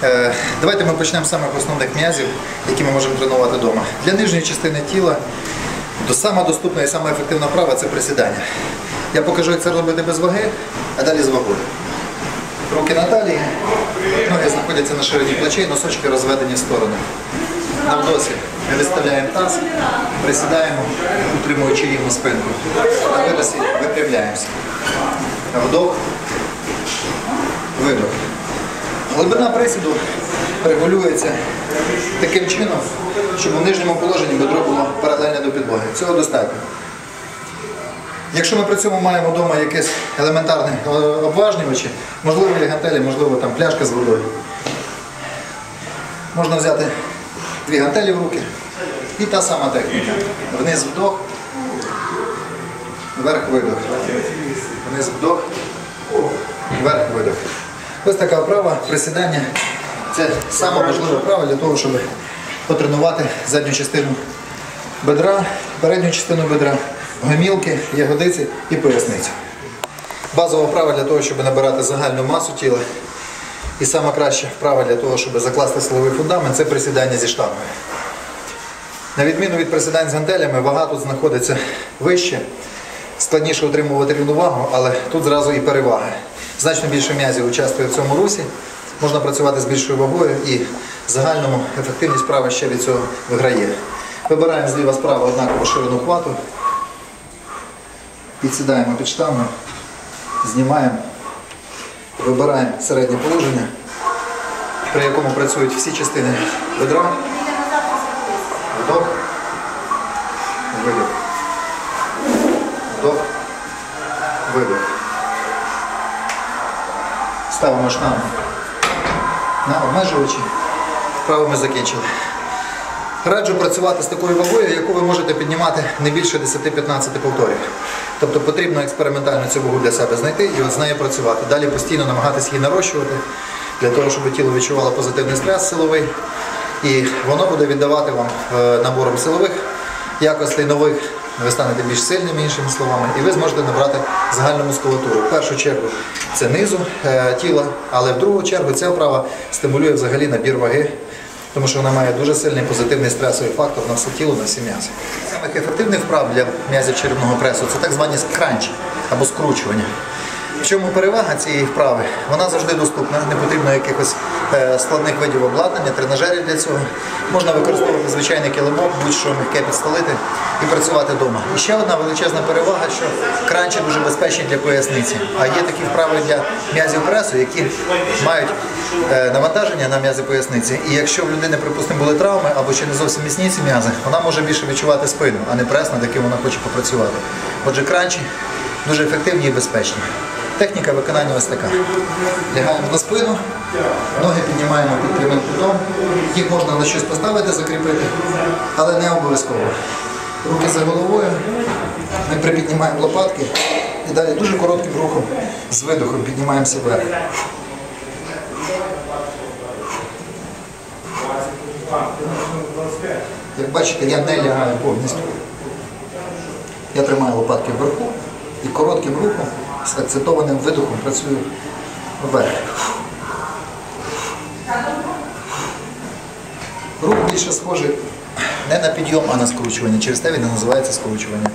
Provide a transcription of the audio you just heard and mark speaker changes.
Speaker 1: це?
Speaker 2: Е, Давайте ми почнемо з самих основних м'язів, які ми можемо тренувати вдома. Для нижньої частини тіла сама доступна і сама ефективна вправа це присідання. Я покажу, як це робити без ваги, а далі з вагою. Руки на талії, ноги знаходяться на ширині плечей, носочки розведені в сторони. На вдосі виставляємо таз, присідаємо, утримуючи рівну спинку. На видосі випрямляємося. Вдох, видох. Глибина присіду регулюється таким чином, щоб у нижньому положенні бедро було паралельне до підлоги. Цього достатньо. Якщо ми при цьому маємо вдома якесь елементарне е, обважнювачі, можливо, є гантелі, можливо, там пляшка з водою. Можна взяти дві гантелі в руки і та сама техніка. Вниз вдох, вверх видох. Вниз вдох, вверх видох. Ось така вправа, присідання. Це саме важлива вправа для того, щоб потренувати задню частину бедра, передню частину бедра, гомілки, ягодиці і поясницю. Базова вправа для того, щоб набирати загальну масу тіла. І сама краща вправа для того, щоб закласти силовий фундамент, це присідання зі штангою. На відміну від присідань з гантелями, вага тут знаходиться вище, складніше утримувати рівновагу, але тут зразу і перевага. Значно більше м'язів участвує в цьому русі, можна працювати з більшою вагою і в загальному ефективність вправи ще від цього виграє. Вибираємо зліва справа однакову ширину хвату, підсідаємо під штангу, знімаємо, вибираємо середнє положення, при якому працюють всі частини бедра. Вдох. Видох. Вдох. Видох. Ставимо штангу на обмежувачі. Вправо ми закінчили. Раджу працювати з такою вагою, яку ви можете піднімати не більше 10-15 повторів. Тобто потрібно експериментально цю вагу для себе знайти і от з нею працювати. Далі постійно намагатися її нарощувати, для того, щоб тіло відчувало позитивний стрес силовий. І воно буде віддавати вам е, набором силових якостей нових. Ви станете більш сильними, іншими словами, і ви зможете набрати загальну мускулатуру. В першу чергу це низу е, тіла, але в другу чергу ця вправа стимулює взагалі набір ваги, тому що вона має дуже сильний позитивний стресовий фактор на все тіло, на всі м'язи. Самих ефективних вправ для м'язів черевного пресу це так звані скранчі або скручування. В чому перевага цієї вправи? Вона завжди доступна, не потрібно якихось е, складних видів обладнання, тренажерів для цього. Можна використовувати звичайний килимок, будь-що м'яке підстелити і працювати вдома. І ще одна величезна перевага, що кранчі дуже безпечні для поясниці. А є такі вправи для м'язів пресу, які мають е, навантаження на м'язи поясниці. І якщо в людини, припустимо, були травми або ще не зовсім міцні ці м'язи, вона може більше відчувати спину, а не прес, над яким вона хоче попрацювати. Отже, кранчі дуже ефективні і безпечні. Техніка виконання ось така. Лягаємо на спину, ноги піднімаємо під прямим кутом. Їх можна на щось поставити, закріпити, але не обов'язково. Руки за головою. Ми припіднімаємо лопатки і далі дуже коротким рухом з видохом піднімаємося вверх. Як бачите, я не лягаю повністю. Я тримаю лопатки вверху і коротким рухом з акцентованим видухом працюю вверх. Рух більше схожий не на підйом, а на скручування. Через те він і називається скручування.